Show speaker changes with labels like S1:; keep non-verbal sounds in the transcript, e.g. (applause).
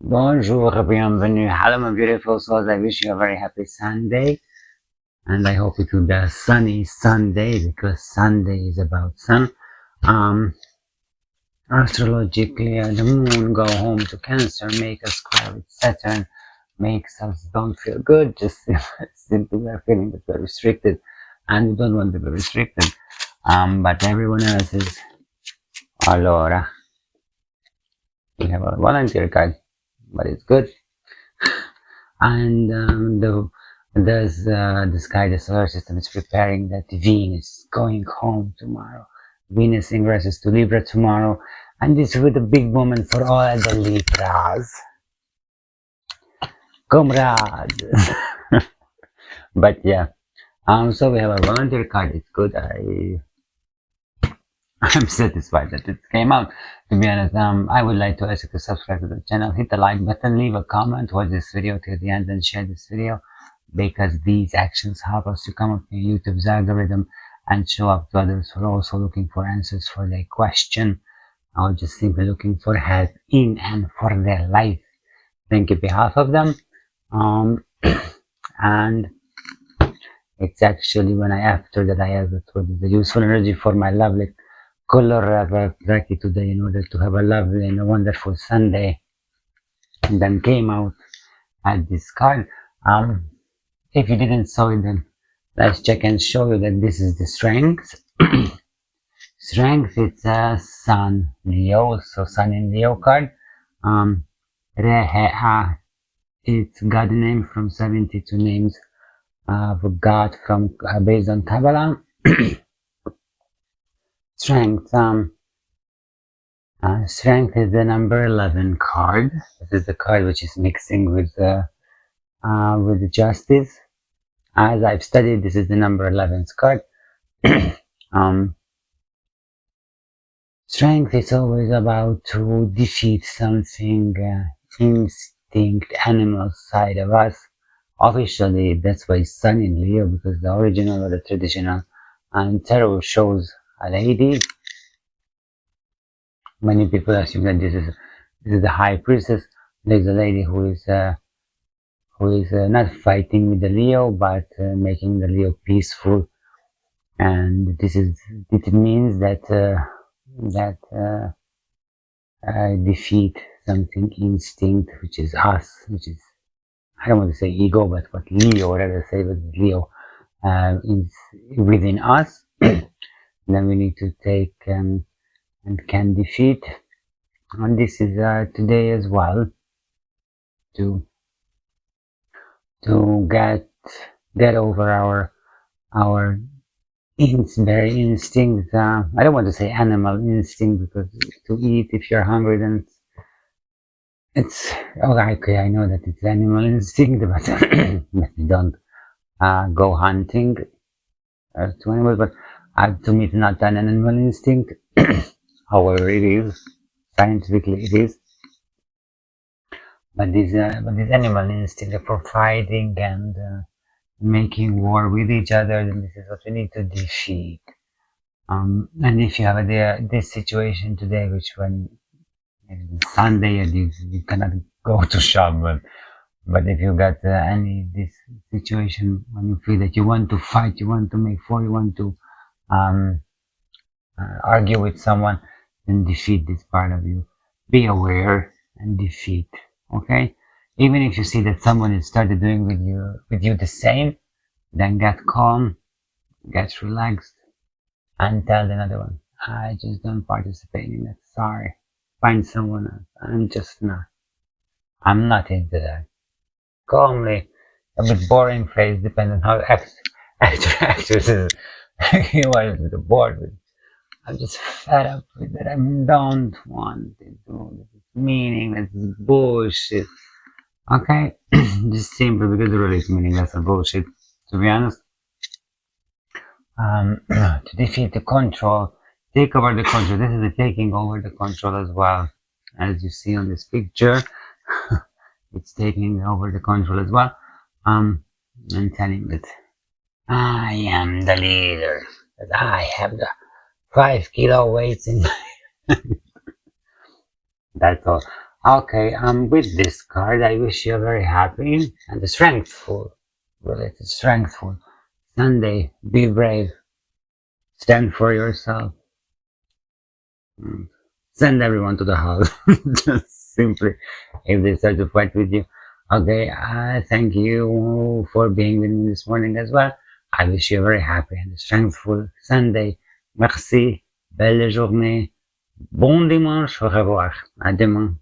S1: Bonjour, bienvenue. Hello, my beautiful souls. I wish you a very happy Sunday. And I hope it will be a sunny Sunday because Sunday is about sun. Um, astrologically, uh, the moon go home to Cancer, make us square with Saturn, makes us don't feel good. Just (laughs) simply we're feeling that we're restricted and we don't want to be restricted. Um, but everyone else is. Allora, we have a volunteer card, but it's good. And um, the uh, the sky, the solar system is preparing that Venus going home tomorrow. Venus ingresses to Libra tomorrow, and this is a big moment for all the Libras. Comrades! (laughs) but yeah, um, so we have a volunteer card. It's good. I (laughs) I'm satisfied that it came out. To be honest, um, I would like to ask you to subscribe to the channel, hit the like button, leave a comment, watch this video till the end, and share this video because these actions help us to come up in YouTube's algorithm and show up to others who are also looking for answers for their question or just simply looking for help in and for their life. Thank you behalf of them. Um, (clears throat) and it's actually when I after that I have the useful energy for my lovely color of Reiki today in order to have a lovely and a wonderful Sunday. And then came out at this card. Um, if you didn't saw it, then let's check and show you that this is the strength. (clears throat) strength, it's a Sun Leo, so Sun in Leo card. Um, Rehe'a, it's God name from 72 names of God from uh, based on Kabbalah. (clears throat) strength um uh, strength is the number 11 card. This is the card which is mixing with uh, uh, with justice. As i've studied this is the number 11 card. (clears throat) Um strength is always about to defeat something uh, instinct animal side of us. Officially that's why sun in leo because the original or the traditional and tarot shows a lady. Many people assume that this is this is the high priestess. There's a lady who is uh, who is uh, not fighting with the Leo, but uh, making the Leo peaceful. And this is it means that uh, that uh, uh, defeat something instinct, which is us, which is I don't want to say ego, but what Leo, rather say, but Leo is within us. (clears throat) then we need to take um, and can defeat and this is uh, today as well to to get get over our our very instinct uh, i don't want to say animal instinct because to eat if you're hungry then it's, it's oh, okay i know that it's animal (laughs) instinct but, (coughs) but we don't uh, go hunting. Uh, to animals but uh, to me, it's not an animal instinct. (clears throat) However, it is scientifically it is. But this, uh, but this animal instinct for fighting and uh, making war with each other, then this is what we need to defeat. Um, and if you have a, this situation today, which when Sunday you, you cannot go (laughs) to shop, but, but if you got uh, any this situation when you feel that you want to fight, you want to make war, you want to um, uh, argue with someone, and defeat this part of you. Be aware and defeat. Okay? Even if you see that someone has started doing with you with you the same, then get calm, get relaxed, and tell another one, I just don't participate in it. Sorry. Find someone else. I'm just not. I'm not into that. Calmly, a bit boring face, depending on how (laughs) actor, actor actresses he was bored with I'm just fed up with it. I don't want to do this. It's meaningless. It's bullshit. Okay? (clears throat) just simply because it really is meaningless and bullshit. To be honest. Um, (clears throat) to defeat the control, take over the control. This is the taking over the control as well. As you see on this picture, (laughs) it's taking over the control as well. Um, and telling that I am the leader. I have the five kilo weights in my (laughs) That's all. Okay, um, with this card, I wish you a very happy and strengthful, related strengthful Sunday. Be brave. Stand for yourself. Mm. Send everyone to the house. (laughs) Just simply, if they start to fight with you. Okay, I thank you for being with me this morning as well. I wish you a very happy and strengthful Sunday. Merci. Belle journée. Bon dimanche. Au revoir. À demain.